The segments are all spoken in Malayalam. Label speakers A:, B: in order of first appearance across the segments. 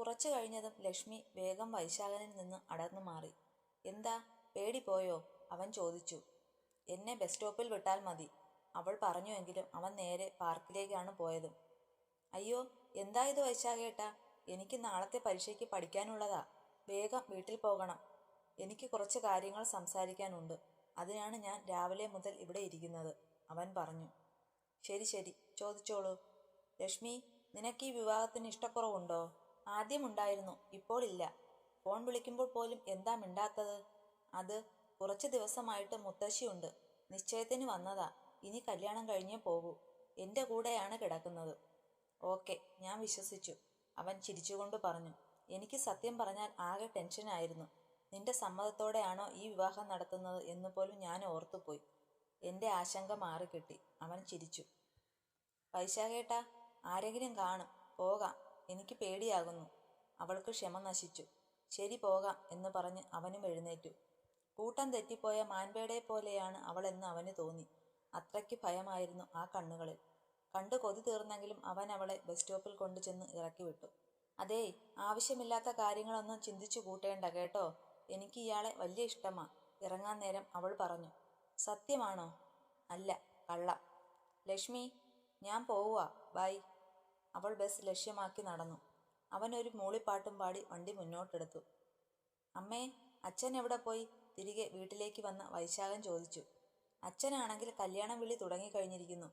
A: കുറച്ചു കഴിഞ്ഞതും ലക്ഷ്മി വേഗം വൈശാഖനിൽ നിന്ന് അടർന്നു മാറി. എന്താ? പേടി പോയോ? അവൻ ചോദിച്ചു. എന്നെ ബസ് സ്റ്റോപ്പിൽ വിട്ടാൽ മതി. അവൾ പറഞ്ഞുവെങ്കിലും അവൻ നേരെ പാർക്കിലേക്കാണ് പോയത്. അയ്യോ എന്താ ഇത് വൈശാഖേട്ടാ? എനിക്ക് നാളത്തെ പരീക്ഷയ്ക്ക് പഠിക്കാനുള്ളതാ. വേഗം വീട്ടിൽ പോകണം. എനിക്ക് കുറച്ച് കാര്യങ്ങൾ സംസാരിക്കാനുണ്ട്. അതിനാണ് ഞാൻ രാവിലെ മുതൽ ഇവിടെ ഇരിക്കുന്നത് അവൻ പറഞ്ഞു. ശരി ശരി. ചോദിച്ചോളൂ. ലക്ഷ്മി നിനക്ക് ഈ വിവാഹത്തിന് ഇഷ്ടക്കുറവുണ്ടോ? ആദ്യമുണ്ടായിരുന്നു. ഇപ്പോൾ ഇല്ല. ഫോൺ വിളിക്കുമ്പോൾ പോലും എന്താ മിണ്ടാത്തത്? അത് കുറച്ച് ദിവസമായിട്ട് മുത്തശ്ശിയുണ്ട്. നിശ്ചയത്തിന് വന്നതാ. ഇനി കല്യാണം കഴിഞ്ഞേ പോകൂ. എന്റെ കൂടെയാണ് കിടക്കുന്നത്. ഓക്കെ ഞാൻ വിശ്വസിച്ചു. അവൻ ചിരിച്ചുകൊണ്ട് പറഞ്ഞു. എനിക്ക് സത്യം പറഞ്ഞാൽ ആകെ ടെൻഷനായിരുന്നു. നിന്റെ സമ്മതത്തോടെയാണോ ഈ വിവാഹം നടത്തുന്നത് എന്ന് പോലും ഞാൻ ഓർത്തുപോയി. എന്റെ ആശങ്ക മാറിക്കിട്ടി. അവൻ ചിരിച്ചു. വൈശാഖേട്ടാ ആരെങ്കിലും കാണും. പോകാം. എനിക്ക് പേടിയാകുന്നു. അവൾക്ക് ക്ഷമ നശിച്ചു. ശരി പോകാം എന്ന് പറഞ്ഞ് അവനും എഴുന്നേറ്റു. കൂട്ടം തെറ്റിപ്പോയ മാൻപേടെ പോലെയാണ് അവളെന്ന് അവന് തോന്നി. അത്രയ്ക്ക് ഭയമായിരുന്നു ആ കണ്ണുകളിൽ. കണ്ടു കൊതി തീർന്നെങ്കിലും അവൻ അവളെ ബസ് സ്റ്റോപ്പിൽ കൊണ്ടുചെന്ന് ഇറക്കി വിട്ടു. അതേ ആവശ്യമില്ലാത്ത കാര്യങ്ങളൊന്നും ചിന്തിച്ചു കൂട്ടേണ്ട കേട്ടോ. എനിക്ക് ഇയാളെ വലിയ ഇഷ്ടമാ. ഇറങ്ങാൻ നേരം അവൾ പറഞ്ഞു. സത്യമാണോ? അല്ല കള്ള. ലക്ഷ്മി ഞാൻ പോവുക ബൈ. അവൾ ബസ് ലക്ഷ്യമാക്കി നടന്നു. അവൻ ഒരു മൂളിപ്പാട്ടും പാടി വണ്ടി മുന്നോട്ടെടുത്തു. അമ്മേ അച്ഛൻ എവിടെ പോയി? തിരികെ വീട്ടിലേക്ക് വന്ന വൈശാഖൻ ചോദിച്ചു. അച്ഛനാണെങ്കിൽ കല്യാണം വിളി തുടങ്ങിക്കഴിഞ്ഞിരിക്കുന്നു.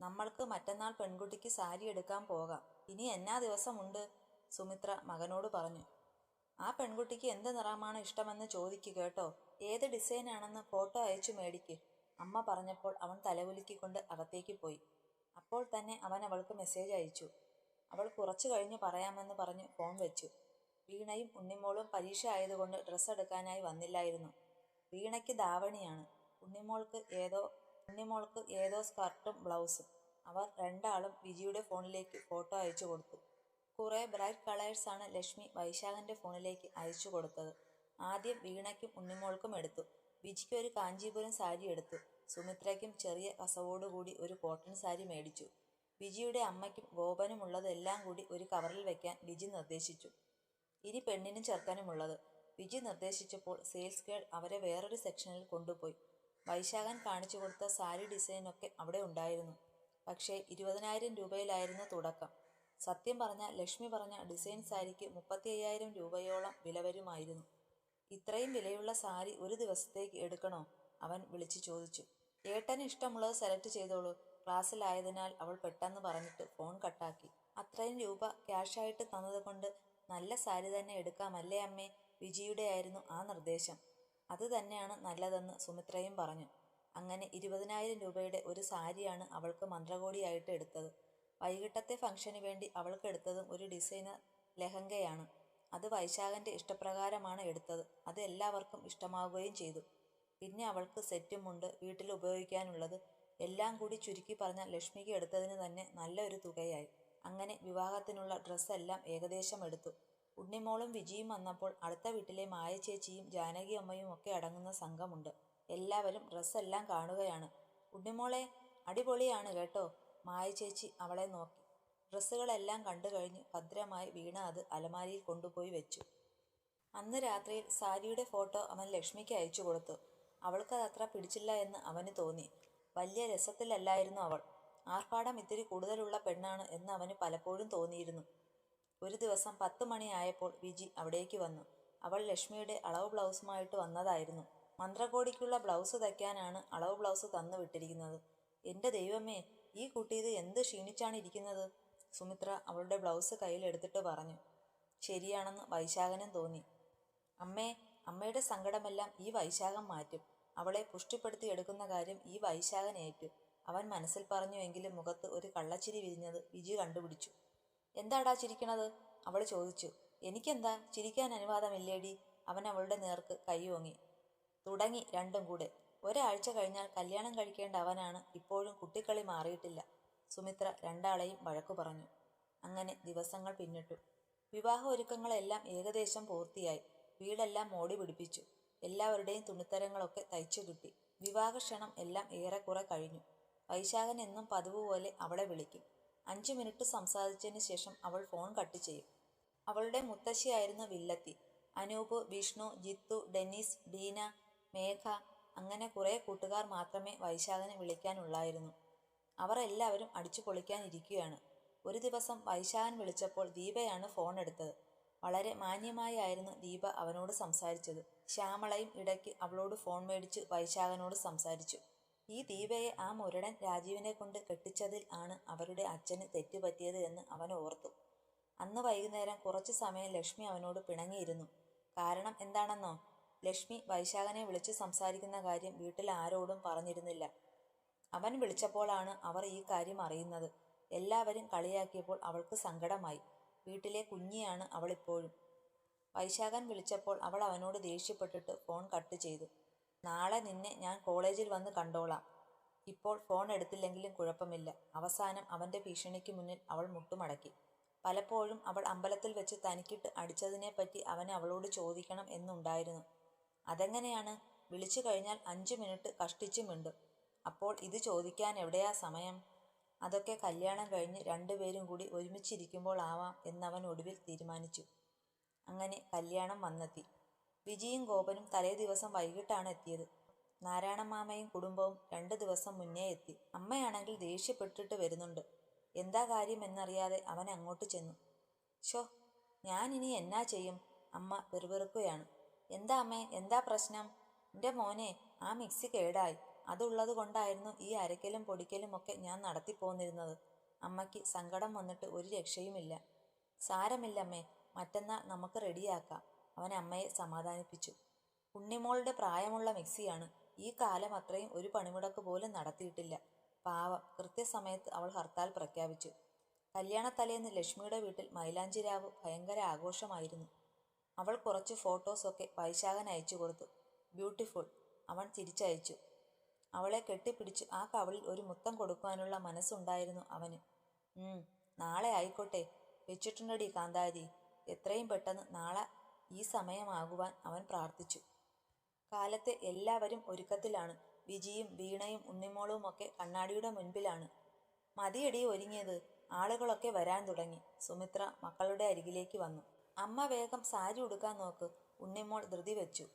A: നമ്മൾക്ക് മറ്റന്നാൾ പെൺകുട്ടിക്ക് സാരി എടുക്കാൻ പോകാം. ഇനി എന്നാ ദിവസമുണ്ട്? സുമിത്ര മകനോട് പറഞ്ഞു. ആ പെൺകുട്ടിക്ക് എന്ത് നിറമാണ് ഇഷ്ടമെന്ന് ചോദിക്കു കേട്ടോ. ഏത് ഡിസൈനാണെന്ന് ഫോട്ടോ അയച്ചു മേടിക്ക്. അമ്മ പറഞ്ഞപ്പോൾ അവൻ തലകുലുക്കിക്കൊണ്ട് അകത്തേക്ക് പോയി. അപ്പോൾ തന്നെ അവൻ അവൾക്ക് മെസ്സേജ് അയച്ചു. അവൾ കുറച്ചു കഴിഞ്ഞ് പറയാമെന്ന് പറഞ്ഞ് ഫോൺ വെച്ചു. വീണയും ഉണ്ണിമോളും പരീക്ഷ ആയതുകൊണ്ട് ഡ്രസ്സ് എടുക്കാനായി വന്നില്ലായിരുന്നു. വീണയ്ക്ക് ധാവണിയാണ്. ഉണ്ണിമോൾക്ക് ഏതോ ഉണ്ണിമോൾക്ക് ഏതോ സ്കർട്ടും ബ്ലൗസും അവർ രണ്ടാളും വിജിയുടെ ഫോണിലേക്ക് ഫോട്ടോ അയച്ചു കൊടുത്തു. കുറേ ബ്രൈറ്റ് കളേഴ്സാണ് ലക്ഷ്മി വൈശാഖന്റെ ഫോണിലേക്ക് അയച്ചു കൊടുത്തത്. ആദ്യം വീണയ്ക്കും ഉണ്ണിമോൾക്കും എടുത്തു. വിജിക്ക് ഒരു കാഞ്ചീപുരം സാരി എടുത്തു. സുമിത്രയ്ക്കും ചെറിയ കസവോടുകൂടി ഒരു കോട്ടൺ സാരി മേടിച്ചു. വിജിയുടെ അമ്മയ്ക്കും ഗോപനുമുള്ളതെല്ലാം കൂടി ഒരു കവറിൽ വെക്കാൻ വിജി നിർദ്ദേശിച്ചു. ഇനി പെണ്ണിനും ചെറുക്കനുമുള്ളത് വിജി നിർദ്ദേശിച്ചപ്പോൾ സെയിൽസ് ഗേൾ അവരെ വേറൊരു സെക്ഷനിൽ കൊണ്ടുപോയി. വൈശാഖൻ കാണിച്ചു കൊടുത്ത സാരി ഡിസൈനൊക്കെ അവിടെ ഉണ്ടായിരുന്നു. പക്ഷേ ഇരുപതിനായിരം രൂപയിലായിരുന്നു തുടക്കം. സത്യം പറഞ്ഞ ലക്ഷ്മി പറഞ്ഞ ഡിസൈൻ സാരിക്ക് മുപ്പത്തി അയ്യായിരം രൂപയോളം വില വരുമായിരുന്നു. ഇത്രയും വിലയുള്ള സാരി ഒരു ദിവസത്തേക്ക് എടുക്കണോ? അവൻ വിളിച്ചു ചോദിച്ചു. ഏട്ടന് ഇഷ്ടമുള്ളത് സെലക്ട് ചെയ്തോളൂ. ക്ലാസ്സിലായതിനാൽ അവൾ പെട്ടെന്ന് പറഞ്ഞിട്ട് ഫോൺ കട്ടാക്കി അത്രയും രൂപ ക്യാഷായിട്ട് തന്നതുകൊണ്ട് നല്ല സാരി തന്നെ എടുക്കാമല്ലേ അമ്മേ? വിജിയുടെ ആയിരുന്നു ആ നിർദ്ദേശം. അത് തന്നെയാണ് നല്ലതെന്ന് സുമിത്രയും പറഞ്ഞു. അങ്ങനെ ഇരുപതിനായിരം രൂപയുടെ ഒരു സാരിയാണ് അവൾക്ക് മന്ത്രകോടിയായിട്ട് എടുത്തത്. വൈകിട്ടത്തെ ഫംഗ്ഷന് വേണ്ടി അവൾക്ക് എടുത്തതും ഒരു ഡിസൈനർ ലെഹങ്കയാണ്. അത് വൈശാഖന്റെ ഇഷ്ടപ്രകാരമാണ് എടുത്തത്. അത് എല്ലാവർക്കും ഇഷ്ടമാവുകയും ചെയ്തു. പിന്നെ അവൾക്ക് സെറ്റുമുണ്ട് വീട്ടിൽ ഉപയോഗിക്കാനുള്ളത് എല്ലാം കൂടി ചുരുക്കി പറഞ്ഞ ലക്ഷ്മിക്ക് എടുത്തതിന് തന്നെ നല്ലൊരു തുകയായി. അങ്ങനെ വിവാഹത്തിനുള്ള ഡ്രസ്സെല്ലാം ഏകദേശം എടുത്തു. ഉണ്ണിമോളും വിജിയും വന്നപ്പോൾ അടുത്ത വീട്ടിലെ മായ ചേച്ചിയും ജാനകി അമ്മയും ഒക്കെ അടങ്ങുന്ന സംഘമുണ്ട്. എല്ലാവരും ഡ്രസ്സെല്ലാം കാണുകയാണ്. ഉണ്ണിമോളെ അടിപൊളിയാണ് കേട്ടോ. മായ ചേച്ചി അവളെ നോക്കി. ഡ്രസ്സുകളെല്ലാം കണ്ടു കഴിഞ്ഞ് ഭദ്രമായി വീണ അത് അലമാരിയിൽ കൊണ്ടുപോയി വെച്ചു. അന്ന് രാത്രിയിൽ സാരിയുടെ ഫോട്ടോ അവൻ ലക്ഷ്മിക്ക് അയച്ചു കൊടുത്തു. അവൾക്കത് അത്ര പിടിച്ചില്ല എന്ന് അവന് തോന്നി. വലിയ രസത്തിലല്ലായിരുന്നു അവൾ. ആർഭാടം ഇത്തിരി കൂടുതലുള്ള പെണ്ണാണ് എന്ന് അവന് പലപ്പോഴും തോന്നിയിരുന്നു. ഒരു ദിവസം പത്ത് മണിയായപ്പോൾ വിജി അവിടേക്ക് വന്നു. അവൾ ലക്ഷ്മിയുടെ അളവ് ബ്ലൗസുമായിട്ട് വന്നതായിരുന്നു. മന്ത്രകോടിക്കുള്ള ബ്ലൗസ് തയ്ക്കാനാണ് അളവ് ബ്ലൗസ് തന്നു വിട്ടിരിക്കുന്നത്. എന്റെ ദൈവമേ ഈ കുട്ടി ഇത് എന്ത് ക്ഷീണിച്ചാണ് ഇരിക്കുന്നത്? സുമിത്ര അവളുടെ ബ്ലൗസ് കയ്യിലെടുത്തിട്ട് പറഞ്ഞു. ശരിയാണെന്ന് വൈശാഖനും തോന്നി. അമ്മേ അമ്മയുടെ സങ്കടമെല്ലാം ഈ വൈശാഖം മാറ്റും. അവളെ പുഷ്ടിപ്പെടുത്തിയെടുക്കുന്ന കാര്യം ഈ വൈശാഖൻ ഏറ്റു. അവൻ മനസ്സിൽ പറഞ്ഞുവെങ്കിലും മുഖത്ത് ഒരു കള്ളച്ചിരി വിരിഞ്ഞത് വിജി കണ്ടുപിടിച്ചു. എന്താടാ ചിരിക്കണത്? അവൾ ചോദിച്ചു. എനിക്കെന്താ? ചിരിക്കാൻ അനുവാദമില്ലേടി? അവൻ അവളുടെ നേർക്ക് കൈയോങ്ങി തുടങ്ങി രണ്ടും കൂടെ. ഒരാഴ്ച കഴിഞ്ഞാൽ കല്യാണം കഴിക്കേണ്ട അവനാണ് ഇപ്പോഴും കുട്ടിക്കളി മാറിയിട്ടില്ല. സുമിത്ര രണ്ടാളെയും വഴക്കു പറഞ്ഞു. അങ്ങനെ ദിവസങ്ങൾ പിന്നിട്ടു. വിവാഹ ഒരുക്കങ്ങളെല്ലാം ഏകദേശം പൂർത്തിയായി. വീടെല്ലാം മോടി പിടിപ്പിച്ചു. എല്ലാവരുടെയും തുണിത്തരങ്ങളൊക്കെ തയ്ച്ചു കിട്ടി. വിവാഹക്ഷണം എല്ലാം ഏറെക്കുറെ കഴിഞ്ഞു. വൈശാഖൻ എന്നും പതിവ് പോലെ അവളെ വിളിക്കും. അഞ്ചു മിനിറ്റ് സംസാരിച്ചതിന് ശേഷം അവൾ ഫോൺ കട്ട് ചെയ്യും. അവളുടെ മുത്തശ്ശിയായിരുന്നു വില്ലത്തി അനൂപ് വിഷ്ണു ജിത്തു ഡെന്നിസ് ഡീന മേഘ അങ്ങനെ കുറെ കൂട്ടുകാർ മാത്രമേ വൈശാഖനെ വിളിക്കാനുള്ളായിരുന്നു. അവർ എല്ലാവരും അടിച്ചു പൊളിക്കാനിരിക്കുകയാണ്. ഒരു ദിവസം വൈശാഖൻ വിളിച്ചപ്പോൾ ദീപയാണ് ഫോൺ എടുത്തത്. വളരെ മാന്യമായായിരുന്നു ദീപ അവനോട് സംസാരിച്ചത്. ശ്യാമളയും ഇടയ്ക്ക് അവളോട് ഫോൺ മേടിച്ച് വൈശാഖനോട് സംസാരിച്ചു. ഈ ദീപയെ ആ മുരടൻ രാജീവിനെ കൊണ്ട് കെട്ടിച്ചതിൽ ആണ് അവരുടെ അച്ഛന് തെറ്റുപറ്റിയത് എന്ന് അവൻ ഓർത്തു. അന്ന് വൈകുന്നേരം കുറച്ചു സമയം ലക്ഷ്മി അവനോട് പിണങ്ങിയിരുന്നു. കാരണം എന്താണെന്നോ? ലക്ഷ്മി വൈശാഖനെ വിളിച്ചു സംസാരിക്കുന്ന കാര്യം വീട്ടിൽ ആരോടും പറഞ്ഞിരുന്നില്ല. അവൻ വിളിച്ചപ്പോഴാണ് അവർ ഈ കാര്യം അറിയുന്നത്. എല്ലാവരും കളിയാക്കിയപ്പോൾ അവൾക്ക് സങ്കടമായി. വീട്ടിലെ കുഞ്ഞിയാണ് അവളിപ്പോഴും വൈശാഖൻ വിളിച്ചപ്പോൾ അവൾ അവനോട് ദേഷ്യപ്പെട്ടിട്ട് ഫോൺ കട്ട് ചെയ്തു. നാളെ നിന്നെ ഞാൻ കോളേജിൽ വന്ന് കണ്ടോളാം. ഇപ്പോൾ ഫോൺ എടുത്തില്ലെങ്കിലും കുഴപ്പമില്ല. അവസാനം അവന്റെ ഭീഷണിക്ക് മുന്നിൽ അവൾ മുട്ടുമടക്കി. പലപ്പോഴും അവൾ അമ്പലത്തിൽ വെച്ച് തനിക്കിട്ട് അടിച്ചതിനെപ്പറ്റി അവനെ അവളോട് ചോദിക്കണം എന്നുണ്ടായിരുന്നു. അതെങ്ങനെയാണ്? വിളിച്ചു കഴിഞ്ഞാൽ അഞ്ചു മിനിറ്റ് കഷ്ടിച്ചു മിണ്ടും. അപ്പോൾ ഇത് ചോദിക്കാൻ എവിടെയാ സമയം? അതൊക്കെ കല്യാണം കഴിഞ്ഞ് രണ്ടുപേരും കൂടി ഒരുമിച്ചിരിക്കുമ്പോൾ ആവാം എന്നവൻ ഒടുവിൽ തീരുമാനിച്ചു. അങ്ങനെ കല്യാണം വന്നെത്തി. വിജിയും ഗോപനും തലേ ദിവസം വൈകിട്ടാണ് എത്തിയത്. നാരായണമാമയും കുടുംബവും രണ്ട് ദിവസം മുന്നേ എത്തി. അമ്മയാണെങ്കിൽ ദേഷ്യപ്പെട്ടിട്ട് വരുന്നുണ്ട്. എന്താ കാര്യം എന്നറിയാതെ അവൻ അങ്ങോട്ട് ചെന്നു. ഷോ ഇനി എന്നാ ചെയ്യും? അമ്മ വെറുവെറുക്കുകയാണ് എന്താ അമ്മേ എന്താ പ്രശ്നം? എന്റെ മോനെ ആ മിക്സി കേടായി. അതുള്ളത് കൊണ്ടായിരുന്നു ഈ അരക്കലും പൊടിക്കലും ഒക്കെ ഞാൻ നടത്തിപ്പോന്നിരുന്നത്. അമ്മയ്ക്ക് സങ്കടം വന്നിട്ട് ഒരു രക്ഷയുമില്ല. സാരമില്ലമ്മേ മറ്റന്നാൾ നമുക്ക് റെഡിയാക്കാം. അവൻ അമ്മയെ സമാധാനിപ്പിച്ചു. ഉണ്ണിമോളുടെ പ്രായമുള്ള മിക്സിയാണ് ഈ കാലം അത്രയും ഒരു പണിമുടക്ക് പോലും നടത്തിയിട്ടില്ല. പാവം കൃത്യസമയത്ത് അവൾ ഹർത്താൽ പ്രഖ്യാപിച്ചു. കല്യാണത്തലേന്ന് ലക്ഷ്മിയുടെ വീട്ടിൽ മൈലാഞ്ചിരാവ് ഭയങ്കര ആഘോഷമായിരുന്നു. അവൾ കുറച്ച് ഫോട്ടോസൊക്കെ വൈശാഖൻ അയച്ചു കൊടുത്തു. ബ്യൂട്ടിഫുൾ അവൻ തിരിച്ചയച്ചു. അവളെ കെട്ടിപ്പിടിച്ച് ആ കവളിൽ ഒരു മുത്തം കൊടുക്കുവാനുള്ള മനസ്സുണ്ടായിരുന്നു അവന്. നാളെ ആയിക്കോട്ടെ വെച്ചിട്ടുണ്ടടി കാന്താരി. എത്രയും പെട്ടെന്ന് നാളെ ഈ സമയമാകുവാൻ അവൻ പ്രാർത്ഥിച്ചു. കാലത്തെ എല്ലാവരും ഒരുക്കത്തിലാണ്. വിജിയും വീണയും ഉണ്ണിമോളും ഒക്കെ കണ്ണാടിയുടെ മുൻപിലാണ്. മതിയടി ഒരുങ്ങിയത്. ആളുകളൊക്കെ വരാൻ തുടങ്ങി. സുമിത്ര മക്കളുടെ അരികിലേക്ക് വന്നു. അമ്മ വേഗം സാരി ഉടുക്കാൻ നോക്ക്. ഉണ്ണിമോൾ ധൃതി വെച്ചു.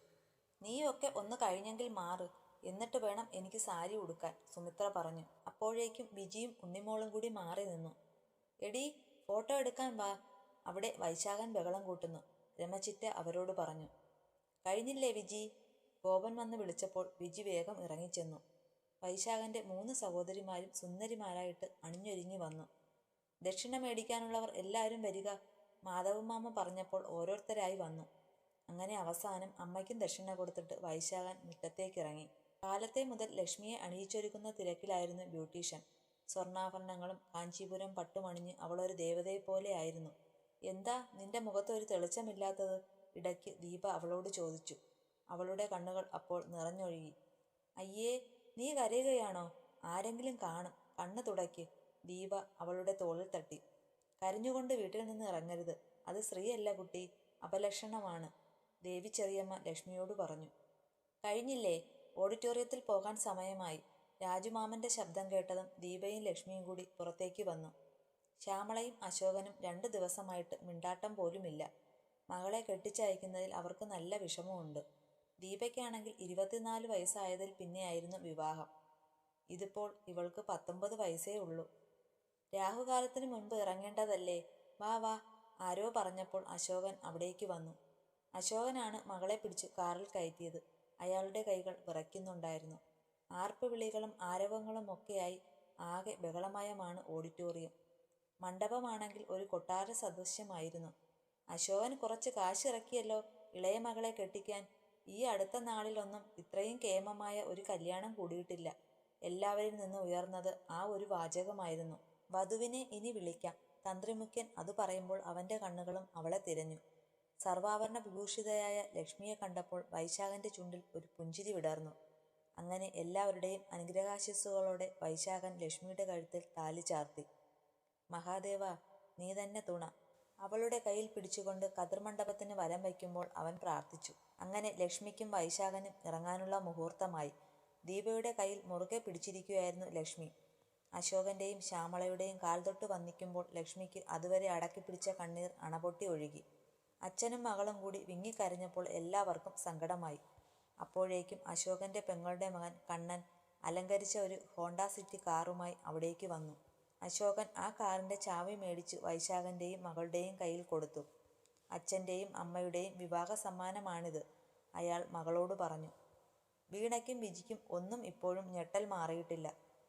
A: നീയൊക്കെ ഒന്ന് കഴിഞ്ഞെങ്കിൽ മാറ്. എന്നിട്ട് വേണം എനിക്ക് സാരി ഉടുക്കാൻ സുമിത്ര പറഞ്ഞു. അപ്പോഴേക്കും വിജിയും ഉണ്ണിമോളും കൂടി മാറി നിന്നു. എടി ഫോട്ടോ എടുക്കാൻ വാ. അവിടെ വൈശാഖൻ ബഹളം കൂട്ടുന്നു. രമചിറ്റ അവരോട് പറഞ്ഞു കഴിഞ്ഞില്ലേ വിജി? ഗോപൻ വന്ന് വിളിച്ചപ്പോൾ വിജി വേഗം ഇറങ്ങിച്ചെന്നു. വൈശാഖന്റെ മൂന്ന് സഹോദരിമാരും സുന്ദരിമാരായിട്ട് അണിഞ്ഞൊരുങ്ങി വന്നു. ദക്ഷിണ മേടിക്കാനുള്ളവർ എല്ലാവരും വരിക മാധവമാമ പറഞ്ഞപ്പോൾ ഓരോരുത്തരായി വന്നു. അങ്ങനെ അവസാനം അമ്മയ്ക്കും ദക്ഷിണ കൊടുത്തിട്ട് വൈശാഖൻ മുറ്റത്തേക്കിറങ്ങി. കാലത്തെ മുതൽ ലക്ഷ്മിയെ അണിയിച്ചൊരുക്കുന്ന തിരക്കിലായിരുന്നു ബ്യൂട്ടീഷ്യൻ. സ്വർണാഭരണങ്ങളും കാഞ്ചീപുരം പട്ടുമണിഞ്ഞ് അവളൊരു ദേവതയെ പോലെ ആയിരുന്നു. എന്താ നിന്റെ മുഖത്ത് ഒരു തെളിച്ചമില്ലാത്തത്? ഇടയ്ക്ക് ദീപ അവളോട് ചോദിച്ചു. അവളുടെ കണ്ണുകൾ അപ്പോൾ നിറഞ്ഞൊഴുകി. അയ്യേ നീ കരയുകയാണോ? ആരെങ്കിലും കാണും. കണ്ണ് തുടയ്ക്ക്. ദീപ അവളുടെ തോളിൽ തട്ടി. കരഞ്ഞുകൊണ്ട് വീട്ടിൽ നിന്ന് ഇറങ്ങരുത്. അത് സ്ത്രീയല്ല കുട്ടി. അപലക്ഷണമാണ്. ദേവി ചെറിയമ്മ ലക്ഷ്മിയോട് പറഞ്ഞു. കഴിഞ്ഞില്ലേ? ഓഡിറ്റോറിയത്തിൽ പോകാൻ സമയമായി. രാജുമാമന്റെ ശബ്ദം കേട്ടതും ദീപയും ലക്ഷ്മിയും കൂടി പുറത്തേക്ക് വന്നു. ശ്യാമളയും അശോകനും രണ്ടു ദിവസമായിട്ട് മിണ്ടാട്ടം പോലുമില്ല. മകളെ കെട്ടിച്ചയക്കുന്നതിൽ അവർക്ക് നല്ല വിഷമമുണ്ട്. ദീപയ്ക്കാണെങ്കിൽ ഇരുപത്തിനാല് വയസ്സായതിൽ പിന്നെയായിരുന്നു വിവാഹം. ഇതിപ്പോൾ ഇവൾക്ക് പത്തൊമ്പത് വയസ്സേ ഉള്ളൂ. രാഹുകാലത്തിന് മുൻപ് ഇറങ്ങേണ്ടതല്ലേ? വാ വാ ആരോ പറഞ്ഞപ്പോൾ അശോകൻ അവിടേക്ക് വന്നു. അശോകനാണ് മകളെ പിടിച്ച് കാറിൽ കയറ്റിയത്. അയാളുടെ കൈകൾ വിറയ്ക്കുന്നുണ്ടായിരുന്നു. ആർപ്പ് വിളികളും ആരവങ്ങളും ഒക്കെയായി ആകെ ബഹളമയമാണ് ഓഡിറ്റോറിയം. മണ്ഡപമാണെങ്കിൽ ഒരു കൊട്ടാര സദൃശ്യമായിരുന്നു. അശോകൻ കുറച്ച് കാശിറക്കിയല്ലോ ഇളയ മകളെ കെട്ടിക്കാൻ. ഈ അടുത്ത നാളിലൊന്നും ഇത്രയും കേമമായ ഒരു കല്യാണം കൂടിയിട്ടില്ല. എല്ലാവരിൽ നിന്ന് ഉയർന്നത് ആ ഒരു വാചകമായിരുന്നു. വധുവിനെ ഇനി വിളിക്കാം. തന്ത്രിമുഖ്യൻ അത് പറയുമ്പോൾ അവന്റെ കണ്ണുകളും അവളെ തിരഞ്ഞു. സർവാഭരണ വിഭൂഷിതയായ ലക്ഷ്മിയെ കണ്ടപ്പോൾ വൈശാഖന്റെ ചുണ്ടിൽ ഒരു പുഞ്ചിരി വിടർന്നു. അങ്ങനെ എല്ലാവരുടെയും അനുഗ്രഹാശിസ്സുകളോടെ വൈശാഖൻ ലക്ഷ്മിയുടെ കഴുത്തിൽ താലി ചാർത്തി. മഹാദേവ നീ തന്നെ തുണ അവളുടെ കയ്യിൽ പിടിച്ചുകൊണ്ട് കതിർമണ്ഡപത്തിന് വലം വയ്ക്കുമ്പോൾ അവൻ പ്രാർത്ഥിച്ചു അങ്ങനെ ലക്ഷ്മിക്കും വൈശാഖനും ഇറങ്ങാനുള്ള മുഹൂർത്തമായി ദീപയുടെ കയ്യിൽ മുറുകെ പിടിച്ചിരിക്കുകയായിരുന്നു ലക്ഷ്മി അശോകന്റെയും ശ്യാമളയുടെയും കാൽ തൊട്ട് വന്നിക്കുമ്പോൾ ലക്ഷ്മിക്ക് അതുവരെ അടക്കിപ്പിടിച്ച കണ്ണീർ അണപൊട്ടി ഒഴുകി. അച്ഛനും മകളും കൂടി വിങ്ങിക്കരഞ്ഞപ്പോൾ എല്ലാവർക്കും സങ്കടമായി. അപ്പോഴേക്കും അശോകന്റെ പെങ്ങളുടെ മകൻ കണ്ണൻ അലങ്കരിച്ച ഒരു ഹോണ്ടാ സിറ്റി കാറുമായി അവിടേക്ക് വന്നു. അശോകൻ ആ കാറിന്റെ ചാവി മേടിച്ചു വൈശാഖന്റെയും മകളുടെയും കയ്യിൽ കൊടുത്തു. അച്ഛന്റെയും അമ്മയുടെയും വിവാഹ സമ്മാനമാണിത് അയാൾ മകളോട് പറഞ്ഞു. വീണയ്ക്കും വിജിക്കും ഒന്നും ഇപ്പോഴും ഞെട്ടൽ മാറിയിട്ടില്ല.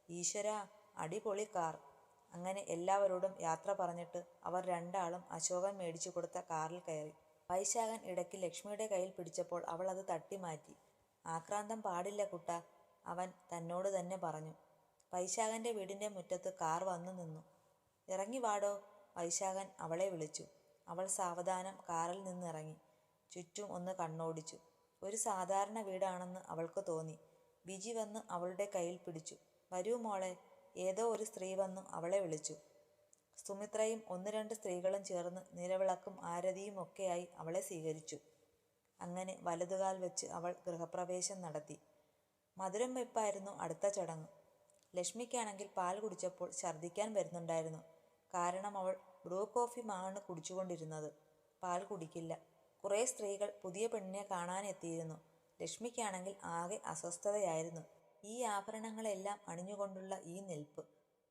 A: ഈശ്വര അടിപൊളി കാർ! " അങ്ങനെ എല്ലാവരോടും യാത്ര പറഞ്ഞിട്ട് അവർ രണ്ടാളും അശോകൻ മേടിച്ചു കൊടുത്ത കാറിൽ കയറി. വൈശാഖൻ ഇടയ്ക്ക് ലക്ഷ്മിയുടെ കയ്യിൽ പിടിച്ചപ്പോൾ അവൾ അത് തട്ടിമാറ്റി. "ആക്രാന്തം പാടില്ല കുട്ട അവൻ തന്നോട് തന്നെ പറഞ്ഞു. വൈശാഖന്റെ വീടിന്റെ മുറ്റത്ത് കാർ വന്നു നിന്നു. "ഇറങ്ങി വാടോ" വൈശാഖൻ അവളെ വിളിച്ചു. അവൾ സാവധാനം കാറിൽ നിന്നിറങ്ങി. ചുറ്റും ഒന്ന് കണ്ണോടിച്ചു. ഒരു സാധാരണ വീടാണെന്ന് അവൾക്ക് തോന്നി. ബിജി വന്ന് അവളുടെ കയ്യിൽ പിടിച്ചു. "വരൂ മോളെ" ഏതോ ഒരു സ്ത്രീ വന്നു അവളെ വിളിച്ചു. സുമിത്രയും ഒന്ന് രണ്ട് സ്ത്രീകളും ചേർന്ന് നിലവിളക്കും ആരതിയും ഒക്കെയായി അവളെ സ്വീകരിച്ചു. അങ്ങനെ വലതുകാൽ വെച്ച് അവൾ ഗൃഹപ്രവേശം നടത്തി. മധുരം വെപ്പായിരുന്നു അടുത്ത ചടങ്ങ്. ലക്ഷ്മിക്കാണെങ്കിൽ പാൽ കുടിച്ചപ്പോൾ ഛർദ്ദിക്കാൻ വരുന്നുണ്ടായിരുന്നു. കാരണം അവൾ ബ്രൂ കോഫി ആണ് കുടിച്ചുകൊണ്ടിരുന്നത്. പാൽ കുടിക്കില്ല. കുറേ സ്ത്രീകൾ പുതിയ പെണ്ണിനെ കാണാനെത്തിയിരുന്നു. ലക്ഷ്മിക്കാണെങ്കിൽ ആകെ അസ്വസ്ഥതയായിരുന്നു. ഈ ആഭരണങ്ങളെല്ലാം അണിഞ്ഞുകൊണ്ടുള്ള ഈ നിൽപ്പ്.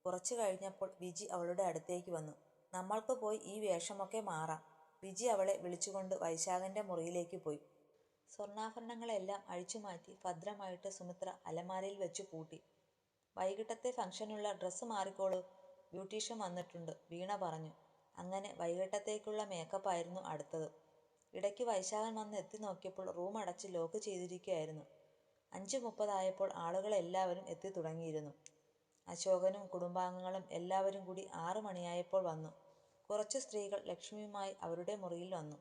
A: കുറച്ചു കഴിഞ്ഞപ്പോൾ വിജി അവളുടെ അടുത്തേക്ക് വന്നു. "നമ്മൾക്ക് പോയി ഈ വേഷമൊക്കെ മാറാം" വിജി അവളെ വിളിച്ചുകൊണ്ട് വൈശാഖന്റെ മുറിയിലേക്ക് പോയി. സ്വർണാഭരണങ്ങളെല്ലാം അഴിച്ചുമാറ്റി ഭദ്രമായിട്ട് സുമിത്ര അലമാരയിൽ വെച്ച് പൂട്ടി. "വൈകിട്ടത്തെ ഫംഗ്ഷനുള്ള ഡ്രസ്സ് മാറിക്കോളൂ, ബ്യൂട്ടീഷ്യൻ വന്നിട്ടുണ്ട്" വീണ പറഞ്ഞു. അങ്ങനെ വൈകിട്ടത്തേക്കുള്ള മേക്കപ്പായിരുന്നു അടുത്തത്. ഇടയ്ക്ക് വൈശാഖൻ വന്ന് എത്തി നോക്കിയപ്പോൾ റൂം അടച്ച് ലോക്ക് ചെയ്തിരിക്കുകയായിരുന്നു. അഞ്ച് മുപ്പതായപ്പോൾ ആളുകളെല്ലാവരും എത്തിത്തുടങ്ങിയിരുന്നു. അശോകനും കുടുംബാംഗങ്ങളും എല്ലാവരും കൂടി ആറ് മണിയായപ്പോൾ വന്നു. കുറച്ച് സ്ത്രീകൾ ലക്ഷ്മിയുമായി അവരുടെ മുറിയിൽ വന്നു.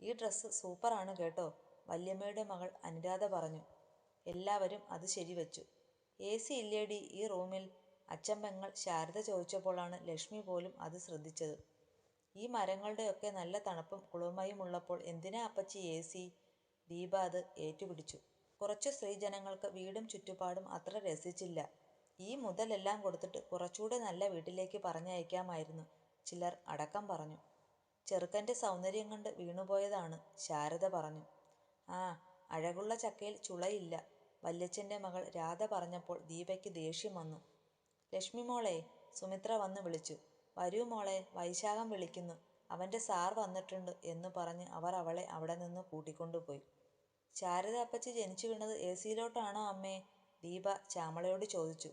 A: "ഈ ഡ്രസ്സ് സൂപ്പറാണ് കേട്ടോ" വല്യമ്മയുടെ മകൾ അനുരാധ പറഞ്ഞു. എല്ലാവരും അത് ശരിവച്ചു. "എസി ഇല്ലേടി ഈ റൂമിൽ" അച്ഛൻ-പെങ്ങൾ ശാരദ ചോദിച്ചപ്പോഴാണ് ലക്ഷ്മി പോലും അത് ശ്രദ്ധിച്ചത്. "ഈ മരങ്ങളുടെയൊക്കെ നല്ല തണുപ്പും കുളിർമയുമുള്ളപ്പോൾ എന്തിനാ അപ്പച്ചീ എസി" ദീപ അത് ഏറ്റുപിടിച്ചു. കുറച്ചു സ്ത്രീജനങ്ങൾക്ക് വീടും ചുറ്റുപാടും അത്ര രസിച്ചില്ല. "ഈ മുതലെല്ലാം കൊടുത്തിട്ട് കുറച്ചൂടെ നല്ല വീട്ടിലേക്ക് പറഞ്ഞയക്കാമായിരുന്നു" ചിലർ അടക്കം പറഞ്ഞു. "ചെറുക്കന്റെ സൗന്ദര്യം കണ്ട് വീണുപോയതാണ്" ശാരദ പറഞ്ഞു. "ആ, അഴകുള്ള ചക്കയിൽ ചുളയില്ല" വല്യച്ഛന്റെ മകൾ രാധ പറഞ്ഞപ്പോൾ ദീപയ്ക്ക് ദേഷ്യം വന്നു. ലക്ഷ്മി മോളെ സുമിത്ര വന്ന് വിളിച്ചു. "വരൂ മോളെ, വൈശാഖൻ വിളിക്കുന്നു, അവന്റെ സാർ വന്നിട്ടുണ്ട്" എന്ന് പറഞ്ഞ് അവർ അവളെ അവിടെ നിന്ന് കൂട്ടിക്കൊണ്ടുപോയി. "ശാരദ അപ്പച്ചി ജനിച്ചു വീണത് എ സിയിലോട്ടാണോ അമ്മേ" ദീപ ശ്യാമളയോട് ചോദിച്ചു.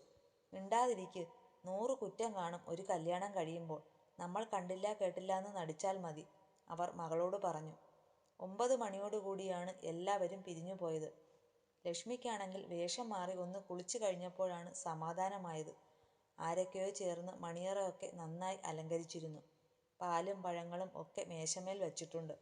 A: "മിണ്ടാതിരിക്ക്. നൂറ് കുറ്റം കാണും ഒരു കല്യാണം കഴിയുമ്പോൾ. നമ്മൾ കണ്ടില്ല കേട്ടില്ല എന്ന് നടിച്ചാൽ മതി" അവർ മകളോട് പറഞ്ഞു. ഒമ്പത് മണിയോടുകൂടിയാണ് എല്ലാവരും പിരിഞ്ഞുപോയത്. ലക്ഷ്മിക്കാണെങ്കിൽ വേഷം മാറി ഒന്ന് കുളിച്ചു കഴിഞ്ഞപ്പോഴാണ് സമാധാനമായത്. ആരൊക്കെയോ ചേർന്ന് മണിയറയൊക്കെ നന്നായി അലങ്കരിച്ചിരുന്നു. പാലും പഴങ്ങളും ഒക്കെ മേശമേൽ വച്ചിട്ടുണ്ട്.